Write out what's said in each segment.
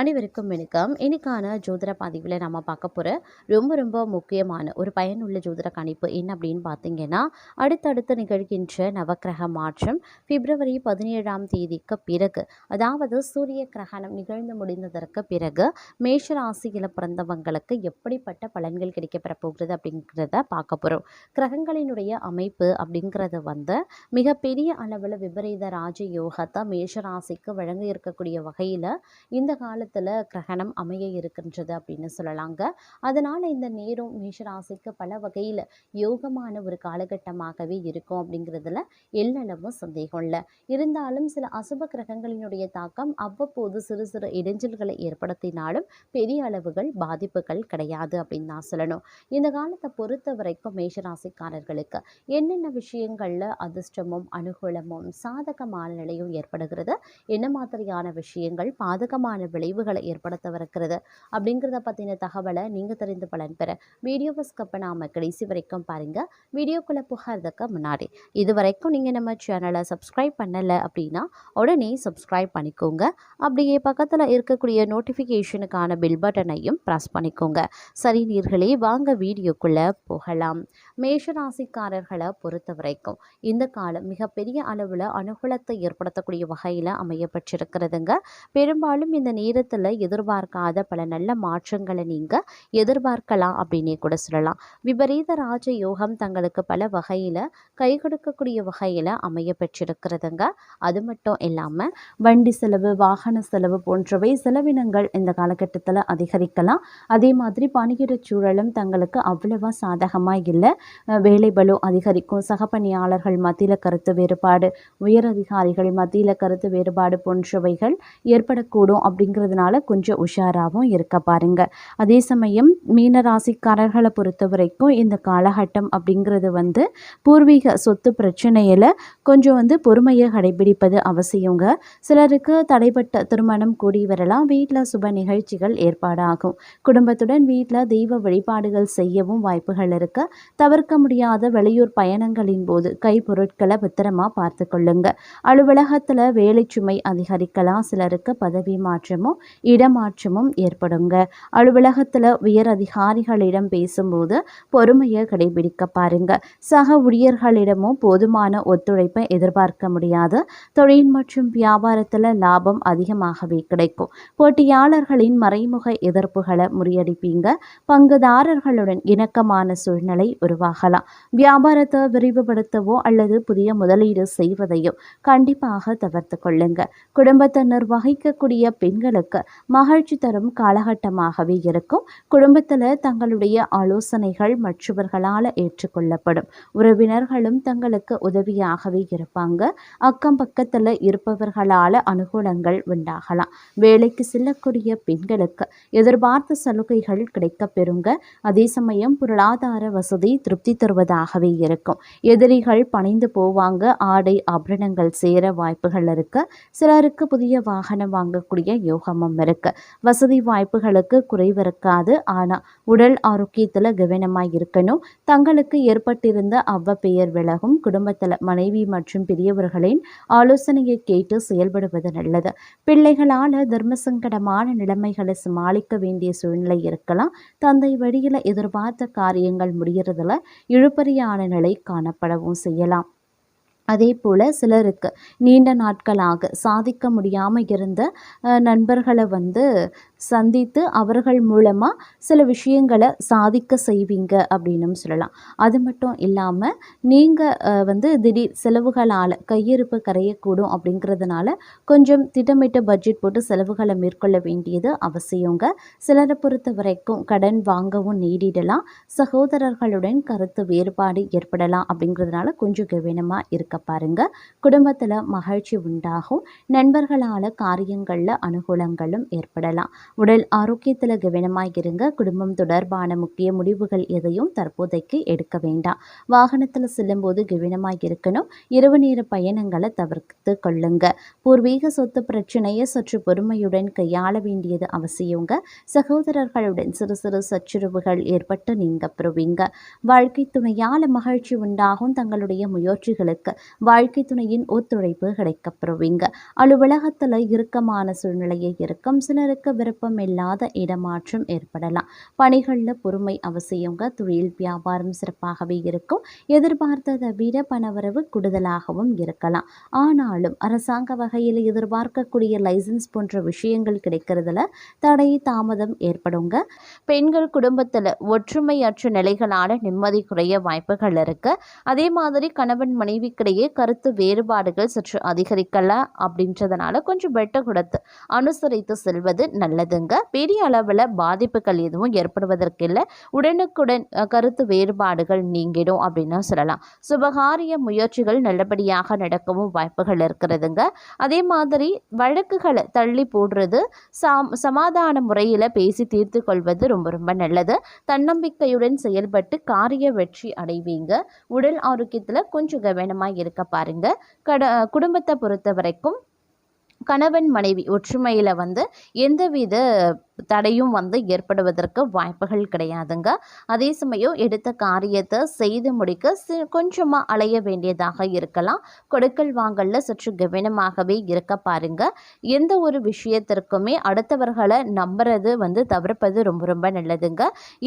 அனைவருக்கும் வணக்கம். இன்னைக்கான ஜோதிட பதிவில் நம்ம பார்க்க போகிற ரொம்ப ரொம்ப முக்கியமான ஒரு பயனுள்ள ஜோதிட கணிப்பு என்ன அப்படின்னு பார்த்தீங்கன்னா அடுத்தடுத்து நிகழ்கின்ற நவக்கிரக மாற்றம் பிப்ரவரி பதினேழாம் தேதிக்கு பிறகு அதாவது சூரிய கிரகணம் நிகழ்ந்து முடிந்ததற்கு பிறகு மேஷ ராசியில் பிறந்தவங்களுக்கு எப்படிப்பட்ட பலன்கள் கிடைக்கப்பெற போகிறது அப்படிங்கிறத பார்க்க போகிறோம் கிரகங்களினுடைய அமைப்பு அப்படிங்கிறது வந்து மிகப்பெரிய அளவில் விபரீத ராஜ யோகத்தை மேஷ ராசிக்கு வழங்க இருக்கக்கூடிய வகையில் இந்த நேரத்தில் கிரகணம் அமைய இருக்கின்றது அப்படின்னு சொல்லலாங்க. அதனால் இந்த நேரம் மேஷராசிக்கு பல வகையில் யோகமான ஒரு காலகட்டமாகவே இருக்கும் அப்படிங்கிறதுல எல்லளவும் சந்தேகம் இல்லை. இருந்தாலும் சில அசுப கிரகங்களினுடைய தாக்கம் அவ்வப்போது சிறு சிறு இடைஞ்சல்களை ஏற்படுத்தினாலும் பெரிய அளவுகள் பாதிப்புகள் கிடையாது அப்படின்னு நான் சொல்லணும். இந்த காலத்தை பொறுத்த வரைக்கும் மேஷராசிக்காரர்களுக்கு என்னென்ன விஷயங்களில் அதிர்ஷ்டமும் அனுகூலமும் சாதகமான நிலையும் ஏற்படுகிறது என்ன மாதிரியான விஷயங்கள் பாதகமான விளைவுகளை ஏற்படுத்தவிருக்கிறது அப்படிங்கிறத பற்றின தகவலை நீங்கள் தெரிந்து பலன் பெற வீடியோவை ஸ்கப் பண்ணாமல் கடைசி வரைக்கும் பாருங்கள் வீடியோக்குள்ளே புகார்றதுக்கு முன்னாடி இது வரைக்கும் நீங்கள் நம்ம சேனலை சப்ஸ்கிரைப் பண்ணலை அப்படின்னா உடனே சப்ஸ்கிரைப் பண்ணிக்கோங்க. அப்படியே பக்கத்தில் இருக்கக்கூடிய நோட்டிஃபிகேஷனுக்கான பில் பட்டனையும் ப்ரெஸ் பண்ணிக்கோங்க. சரி நீர்களே வாங்க வீடியோக்குள்ளே போகலாம். மேஷராசிக்காரர்களை பொறுத்த வரைக்கும் இந்த காலம் மிகப்பெரிய அளவில் அனுகூலத்தை ஏற்படுத்தக்கூடிய வகையில் அமையப்பட்டிருக்கிறதுங்க பெரும்பாலும் இந்த நேர நேரத்தில் எதிர்பார்க்காத பல நல்ல மாற்றங்களை நீங்கள் எதிர்பார்க்கலாம் அப்படின்னே கூட சொல்லலாம். விபரீத ராஜ யோகம் தங்களுக்கு பல வகையில் கை கொடுக்கக்கூடிய வகையில் அமைய பெற்றிருக்கிறதுங்க. அது மட்டும் இல்லாமல் வண்டி செலவு வாகன செலவு போன்றவை செலவினங்கள் இந்த காலகட்டத்தில் அதிகரிக்கலாம். அதே மாதிரி பணியிட சூழலும் தங்களுக்கு அவ்வளவா சாதகமாக இல்லை. வேலை பளு அதிகரிக்கும். சக பணியாளர்கள் மத்தியில் கருத்து வேறுபாடு உயர் அதிகாரிகள் மத்தியில் கருத்து வேறுபாடு போன்றவைகள் ஏற்படக்கூடும் அப்படிங்கிறது இருக்கிறதுனால கொஞ்சம் உஷாராகவும் இருக்க பாருங்க. அதே சமயம் மீன ராசிக்காரர்களை பொறுத்த வரைக்கும் இந்த காலகட்டம் அப்படிங்கிறது வந்து பூர்வீக சொத்து பிரச்சனையில் கொஞ்சம் வந்து பொறுமையை கடைபிடிப்பது அவசியங்க. சிலருக்கு தடைப்பட்ட திருமணம் கூடி வரலாம். வீட்டில் சுப நிகழ்ச்சிகள் ஏற்பாடாகும். குடும்பத்துடன் வீட்டில் தெய்வ வழிபாடுகள் செய்யவும் வாய்ப்புகள் இருக்க. தவிர்க்க முடியாத வெளியூர் பயணங்களின் போது கைப்பொருட்களை பத்திரமா பார்த்து கொள்ளுங்க. அலுவலகத்தில் வேலை சுமை அதிகரிக்கலாம். சிலருக்கு பதவி மாற்றமும் இடமாற்றமும் ஏற்படுங்க. அலுவலகத்தில் உயர் அதிகாரிகளிடம் பேசும்போது பொறுமையை கடைபிடிக்க பாருங்க. சக ஊழியர்களிடமும் போதுமான ஒத்துழைப்பை எதிர்பார்க்க முடியாது. தொழில் மற்றும் வியாபாரத்தில் லாபம் அதிகமாகவே கிடைக்கும். போட்டியாளர்களின் மறைமுக எதிர்ப்புகளை முறியடிப்பீங்க. பங்குதாரர்களுடன் இணக்கமான சூழ்நிலை உருவாகலாம். வியாபாரத்தை விரிவுபடுத்தவோ அல்லது புதிய முதலீடு செய்வதையோ கண்டிப்பாக தவிர்த்து கொள்ளுங்க. குடும்பத்தினர் வகிக்கக்கூடிய பெண்களுக்கு மகிழ்ச்சி தரும் காலகட்டமாகவே இருக்கும். குடும்பத்தில் தங்களுடைய ஆலோசனைகள் மற்றவர்களால் ஏற்றுக்கொள்ளப்படும். உறவினர்களும் தங்களுக்கு உதவியாகவே இருப்பாங்க. அக்கம் பக்கத்தில் இருப்பவர்களால் அனுகூலங்கள் உண்டாகலாம். வேலைக்கு செல்லக்கூடிய பெண்களுக்கு எதிர்பார்த்த சலுகைகள் கிடைக்க பெறுங்க அதே சமயம் பொருளாதார வசதி திருப்தி தருவதாகவே இருக்கும். எதிரிகள் பணிந்து போவாங்க. ஆடை ஆபரணங்கள் சேர வாய்ப்புகள் இருக்கு. சிலருக்கு புதிய வாகனம் வாங்கக்கூடிய யோகம் சிரமம் இருக்கு. வசதி வாய்ப்புகளுக்கு குறைவு இருக்காது ஆனால் உடல் ஆரோக்கியத்தில் கவனமாக இருக்கணும். தங்களுக்கு ஏற்பட்டிருந்த அவ்வ பெயர் விலகும். குடும்பத்தில் மனைவி மற்றும் பெரியவர்களின் ஆலோசனையை கேட்டு செயல்படுவது நல்லது. பிள்ளைகளால் தர்ம சங்கடமான நிலைமைகளை சமாளிக்க வேண்டிய சூழ்நிலை இருக்கலாம். தந்தை வழியில் எதிர்பார்த்த காரியங்கள் முடிகிறதுல இழுபறியான நிலை காணப்படவும் செய்யலாம். அதே போல் சிலருக்கு நீண்ட நாட்களாக சாதிக்க முடியாமல் இருந்த நண்பர்களை வந்து சந்தித்து அவர்கள் மூலமாக சில விஷயங்களை சாதிக்க செய்வீங்க அப்படின்னும் சொல்லலாம். அது மட்டும் இல்லாமல் நீங்கள் வந்து திடீர் செலவுகளால் கையிருப்பு கரையக்கூடும் அப்படிங்கிறதுனால கொஞ்சம் திட்டமிட்ட பட்ஜெட் போட்டு செலவுகளை மேற்கொள்ள வேண்டியது அவசியங்க. சிலரை பொறுத்த வரைக்கும் கடன் வாங்கவும் நேரிடலாம். சகோதரர்களுடன் கருத்து வேறுபாடு ஏற்படலாம் அப்படிங்கிறதுனால கொஞ்சம் கவனமாக இருக்க பாருங்க. குடும்பத்தில் மகிழ்ச்சி உண்டாகும். நண்பர்களால் காரியங்களில் அனுகூலங்களும் ஏற்படலாம். உடல் ஆரோக்கியத்தில் கவனமாக இருங்க. குடும்பம் தொடர்பான முக்கிய முடிவுகள் எதையும் தற்போதைக்கு எடுக்க வேண்டாம். வாகனத்தில் செல்லும்போது கவனமாக இருக்கணும். இரவு நேர பயணங்களை தவிர்த்து கொள்ளுங்க. பூர்வீக சொத்து பிரச்சனையை சற்று பொறுமையுடன் கையாள வேண்டியது அவசியங்க. சகோதரர்களுடன் சிறு சிறு சச்சுரவுகள் ஏற்பட்டு நீங்க பெறுவீங்க. வாழ்க்கை துணையால் மகிழ்ச்சி உண்டாகும் தங்களுடைய முயற்சிகளுக்கு. வாழ்க்கை துணையின் ஒத்துழைப்பு கிடைக்கப்பெறுவீங்க. அலுவலகத்தில் இறுக்கமான சூழ்நிலையை இருக்கும். சிலருக்கு விருப்பம் இல்லாத இடமாற்றம் ஏற்படலாம். பணிகளில் பொறுமை அவசியங்க. தொழில் வியாபாரம் சிறப்பாகவே இருக்கும். எதிர்பார்த்ததை விட பணவரவு கூடுதலாகவும் இருக்கலாம். ஆனாலும் அரசாங்க வகையில் எதிர்பார்க்கக்கூடிய லைசன்ஸ் போன்ற விஷயங்கள் கிடைக்கிறதுல தடை தாமதம் ஏற்படுங்க. பெண்கள் குடும்பத்தில் ஒற்றுமையற்ற நிலைகளால் நிம்மதி குறைய வாய்ப்புகள் இருக்கு. அதே மாதிரி கணவன் இடையே கருத்து வேறுபாடுகள் சற்று அதிகரிக்கல அப்படின்றதுனால கொஞ்சம் வெட்ட கொடுத்து அனுசரித்து செல்வது நல்லதுங்க. பெரிய அளவில் பாதிப்புகள் எதுவும் ஏற்படுவதற்கு இல்லை. உடனுக்குடன் கருத்து வேறுபாடுகள் நீங்கிடும் அப்படின்னு சொல்லலாம். சுபகாரிய முயற்சிகள் நல்லபடியாக நடக்கவும் வாய்ப்புகள் இருக்கிறதுங்க. அதே மாதிரி வழக்குகளை தள்ளி போடுறது சாம் சமாதான முறையில் பேசி தீர்த்து கொள்வது ரொம்ப ரொம்ப நல்லது. தன்னம்பிக்கையுடன் செயல்பட்டு காரிய வெற்றி அடைவீங்க. உடல் ஆரோக்கியத்தில் கொஞ்சம் கவனமாக இருக்க பாருங்க. கட குடும்பத்தை பொறுத்த வரைக்கும் கணவன் மனைவி ஒற்றுமையில் வந்து எந்தவித தடையும் வந்து ஏற்படுவதற்கு வாய்ப்புகள் கிடையாதுங்க. அதே சமயம் எடுத்த காரியத்தை செய்து முடிக்க சி கொஞ்சமாக அலைய வேண்டியதாக இருக்கலாம். கொடுக்கல் வாங்கலில் சற்று கவனமாகவே இருக்க பாருங்க. எந்த ஒரு விஷயத்திற்குமே அடுத்தவர்களை நம்புறது வந்து தவிர்ப்பது ரொம்ப ரொம்ப நல்லதுங்க.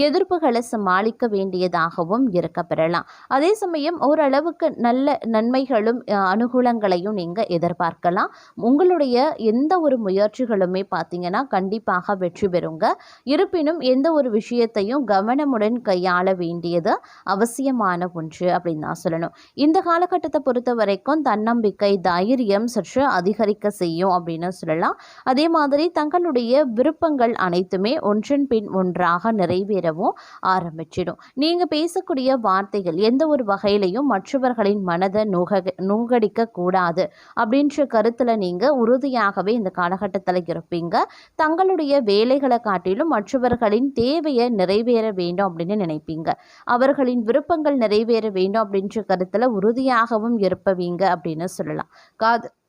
எதிர்ப்புகளை சமாளிக்க வேண்டியதாகவும் இருக்க பெறலாம். அதே சமயம் ஓரளவுக்கு நல்ல நன்மைகளும் அனுகூலங்களையும் நீங்கள் எதிர்பார்க்கலாம். உங்களுடைய உங்களுடைய எந்த ஒரு முயற்சிகளுமே பார்த்தீங்கன்னா கண்டிப்பாக வெற்றி பெறுங்க. இருப்பினும் எந்த ஒரு விஷயத்தையும் கவனமுடன் கையாள வேண்டியது அவசியமான ஒன்று அப்படின்னு தான் சொல்லணும். இந்த காலகட்டத்தை பொறுத்த வரைக்கும் தன்னம்பிக்கை தைரியம் சற்று அதிகரிக்க செய்யும் அப்படின்னு சொல்லலாம். அதே மாதிரி தங்களுடைய விருப்பங்கள் அனைத்துமே ஒன்றின் பின் ஒன்றாக நிறைவேறவும் ஆரம்பிச்சிடும். நீங்கள் பேசக்கூடிய வார்த்தைகள் எந்த ஒரு வகையிலையும் மற்றவர்களின் மனதை நுக நூகடிக்க கூடாது அப்படின்ற கருத்தில் நீங்கள் உரு உறுதியாகவே இந்த காலகட்டத்தில் இருப்பீங்க. தங்களுடைய வேலைகளை காட்டிலும் மற்றவர்களின் தேவையை நிறைவேற வேண்டும் அப்படின்னு நினைப்பீங்க. அவர்களின் விருப்பங்கள் நிறைவேற வேண்டும் அப்படின்ற கருத்தில் உறுதியாகவும் இருப்பவீங்க அப்படின்னு சொல்லலாம். காது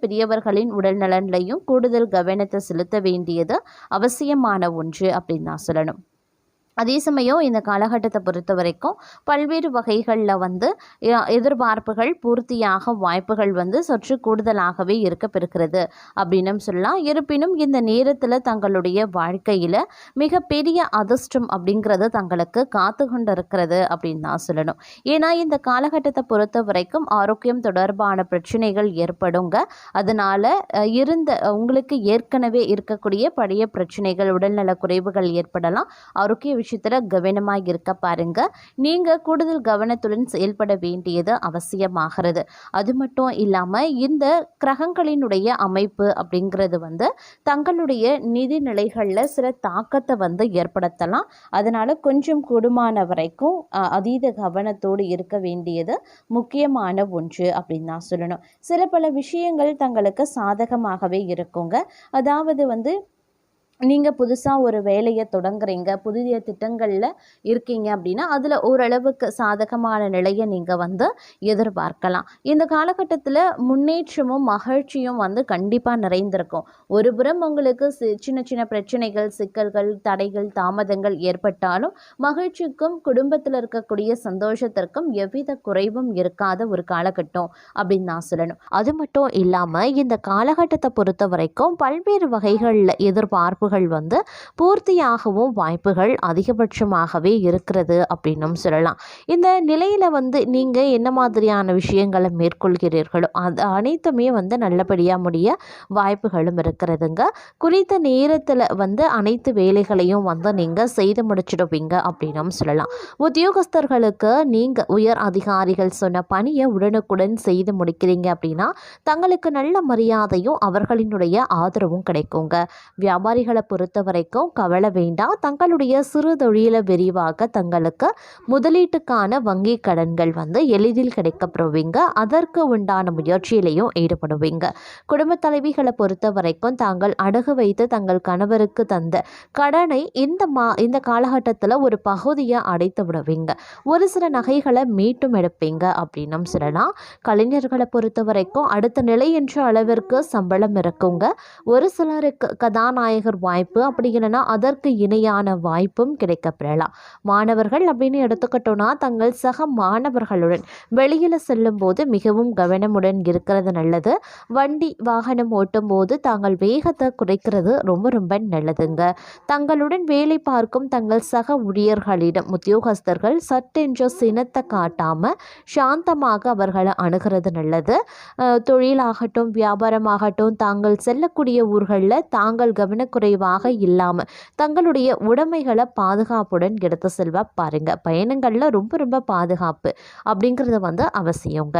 பெரியவர்களின் உடல் நலன்லையும் கூடுதல் கவனத்தை செலுத்த வேண்டியது அவசியமான ஒன்று அப்படின்னு நான் சொல்லணும். அதே சமயம் இந்த காலகட்டத்தை பொறுத்த வரைக்கும் பல்வேறு வகைகளில் வந்து எதிர்பார்ப்புகள் பூர்த்தியாக வாய்ப்புகள் வந்து சற்று கூடுதலாகவே இருக்கப்பெறுகிறது அப்படின்னும் அப்படின்னு சொல்லலாம். இருப்பினும் இந்த நேரத்தில் தங்களுடைய வாழ்க்கையில் மிகப்பெரிய அதிர்ஷ்டம் அப்படிங்கிறது தங்களுக்கு காத்து கொண்டு இருக்கிறது அப்படின்னு தான் சொல்லணும். ஏன்னா இந்த காலகட்டத்தை பொறுத்த வரைக்கும் ஆரோக்கியம் தொடர்பான பிரச்சனைகள் ஏற்படுங்க. அதனால் இருந்த உங்களுக்கு ஏற்கனவே இருக்கக்கூடிய பழைய பிரச்சனைகள் உடல்நல குறைவுகள் ஏற்படலாம். ஆரோக்கிய விஷயத்தில் கவனமாக இருக்க பாருங்க. நீங்கள் கூடுதல் கவனத்துடன் செயல்பட வேண்டியது அவசியமாகிறது. அது மட்டும் இல்லாமல் இந்த கிரகங்களினுடைய அமைப்பு அப்படிங்கிறது வந்து தங்களுடைய நிதி நிலைகளில் சில தாக்கத்தை வந்து ஏற்படுத்தலாம். அதனால் கொஞ்சம் கூடுமான வரைக்கும் அதீத கவனத்தோடு இருக்க வேண்டியது முக்கியமான ஒன்று அப்படின்னு தான் சொல்லணும். சில பல விஷயங்கள் தங்களுக்கு சாதகமாகவே இருக்குங்க. அதாவது வந்து நீங்கள் புதுசாக ஒரு வேலையை தொடங்குறீங்க புதிய திட்டங்களில் இருக்கீங்க அப்படின்னா அதில் ஓரளவுக்கு சாதகமான நிலையை நீங்கள் வந்து எதிர்பார்க்கலாம். இந்த காலகட்டத்தில் முன்னேற்றமும் மகிழ்ச்சியும் வந்து கண்டிப்பாக நிறைந்திருக்கும். ஒரு புறம் உங்களுக்கு சி சின்ன சின்ன பிரச்சனைகள் சிக்கல்கள் தடைகள் தாமதங்கள் ஏற்பட்டாலும் மகிழ்ச்சிக்கும் குடும்பத்தில் இருக்கக்கூடிய சந்தோஷத்திற்கும் எவ்வித குறைவும் இருக்காத ஒரு காலகட்டம் அப்படின்னு நான் சொல்லணும். அது மட்டும் இல்லாமல் இந்த காலகட்டத்தை பொறுத்த வரைக்கும் பல்வேறு வகைகளில் எதிர்பார்ப்பு வாய்ப்புகள் வந்து பூர்த்தியாகவும் வாய்ப்புகள் அதிகபட்சமாகவே இருக்கிறது அப்படின்னும் சொல்லலாம். இந்த நிலையில் வந்து நீங்கள் என்ன மாதிரியான விஷயங்களை மேற்கொள்கிறீர்களோ அது அனைத்துமே வந்து நல்லபடியாக முடிய வாய்ப்புகளும் இருக்கிறதுங்க. குறித்த நேரத்தில் வந்து அனைத்து வேலைகளையும் வந்து நீங்கள் செய்து முடிச்சிடுவீங்க அப்படின்னும் சொல்லலாம். உத்தியோகஸ்தர்களுக்கு நீங்கள் உயர் அதிகாரிகள் சொன்ன பணியை உடனுக்குடன் செய்து முடிக்கிறீங்க அப்படின்னா தங்களுக்கு நல்ல மரியாதையும் அவர்களினுடைய ஆதரவும் கிடைக்குங்க. வியாபாரிகள் பொறுத்த வரைக்கும் கவலை வேண்டாம். தங்களுடைய சிறு தொழிலை விரிவாக தங்களுக்கு முதலீட்டுக்கான வங்கி கடன்கள் வந்து எளிதில் கிடைக்கப்படுவீங்க அதற்கு உண்டான முயற்சியிலையும் ஈடுபடுவீங்க. குடும்ப தலைவிகளை பொறுத்த வரைக்கும் தாங்கள் அடகு வைத்து தங்கள் கணவருக்கு தந்த கடனை இந்த மா இந்த காலகட்டத்தில் ஒரு பகுதியை அடைத்து விடுவீங்க. ஒரு சில நகைகளை மீட்டும் எடுப்பீங்க அப்படின்னும் சொல்லலாம். கலைஞர்களை பொறுத்த வரைக்கும் அடுத்த நிலை என்ற அளவிற்கு சம்பளம் இருக்குங்க. ஒரு சிலருக்கு கதாநாயகர் வாய்ப்பு. அப்படி இல்லைன்னா அதற்கு இணையான வாய்ப்பும் கிடைக்கப்பெறலாம். மாணவர்கள் அப்படின்னு எடுத்துக்கிட்டோன்னா தங்கள் சக மாணவர்களுடன் வெளியில் செல்லும்போது மிகவும் கவனமுடன் இருக்கிறது நல்லது. வண்டி வாகனம் ஓட்டும் போது தாங்கள் வேகத்தை குறைக்கிறது ரொம்ப ரொம்ப நல்லதுங்க. தங்களுடன் வேலை பார்க்கும் தங்கள் சக ஊழியர்களிடம் உத்தியோகஸ்தர்கள் சட்டென்ற சினத்தை காட்டாமல் சாந்தமாக அவர்களை அணுகிறது நல்லது. தொழிலாகட்டும் வியாபாரமாகட்டும் தாங்கள் செல்லக்கூடிய ஊர்களில் தாங்கள் குறைவாக இல்லாமல் தங்களுடைய உடைமைகளை பாதுகாப்புடன் எடுத்து செல்வா பாருங்க. பயணங்களில் ரொம்ப ரொம்ப பாதுகாப்பு அப்படிங்கிறது வந்து அவசியங்க.